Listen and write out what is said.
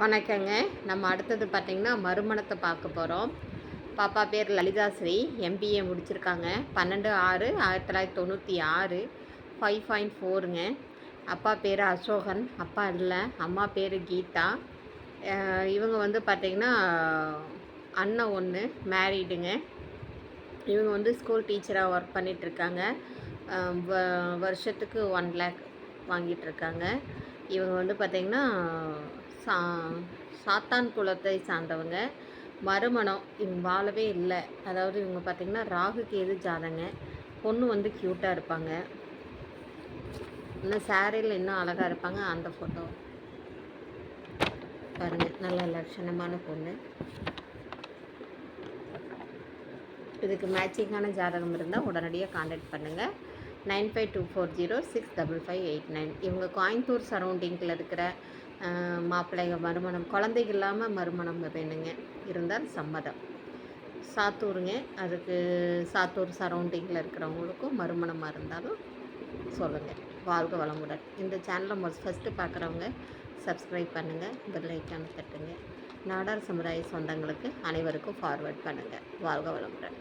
வணக்கங்க. நம்ம அடுத்தது பார்த்திங்கன்னா மறுமணத்தை பார்க்க போகிறோம் பாப்பா பேர் லலிதாஸ்ரீ எம்பிஏ முடிச்சிருக்காங்க. பன்னெண்டு ஆறு ஆயிரத்தி தொள்ளாயிரத்தி தொண்ணூற்றி ஆறு. ஃபைவ் பாயிண்ட் ஃபோருங்க அப்பா பேர் அசோகன். அப்பா இல்லை. அம்மா பேர் கீதா. இவங்க வந்து பார்த்திங்கன்னா அண்ணன் ஒன்று மேரீடுங்க இவங்க வந்து ஸ்கூல் டீச்சராக ஒர்க் பண்ணிகிட்ருக்காங்க வருஷத்துக்கு ஒன் லேக் வாங்கிட்டுருக்காங்க. இவங்க வந்து பார்த்திங்கன்னா சா சாத்தான் குலத்தை சார்ந்தவங்க. மறுமணம் இவங்க வாழவே இல்லை. அதாவது இவங்க பார்த்திங்கன்னா ராகு கேது ஜாதங்க பொண்ணு வந்து க்யூட்டாக இருப்பாங்க. இன்னும் சாரியில் இன்னும் அழகாக இருப்பாங்க. அந்த ஃபோட்டோ பாருங்கள் நல்ல லட்சணமான பொண்ணு. இதுக்கு மேட்சிங்கான ஜாதகம் இருந்தால் உடனடியாக காண்டாக்ட் பண்ணுங்கள் nine five two four zero six double five eight nine. இவங்க கோயம்புத்தூர் சரௌண்டிங்கில் இருக்கிற மாப்பிள்ளைங்க மறுமணம் குழந்தைங்க இல்லாமல் மறுமணம் வேணுங்க. இருந்தால் சம்மதம். சாத்தூருங்க. அதுக்கு சாத்தூர் சரௌண்டிங்கில் இருக்கிறவங்களுக்கும் மறுமணமாக இருந்தாலும் சொல்லுங்கள் வாழ்க வளமுடன். இந்த சேனலை மொஸ் ஃபஸ்ட்டு பார்க்குறவங்க சப்ஸ்கிரைப் பண்ணுங்கள் பெல் ஐக்கான் தட்டுங்க. நாடார் சமுதாய சொந்தங்களுக்கு அனைவருக்கும் ஃபார்வர்ட் பண்ணுங்கள் வாழ்க வளமுடன்.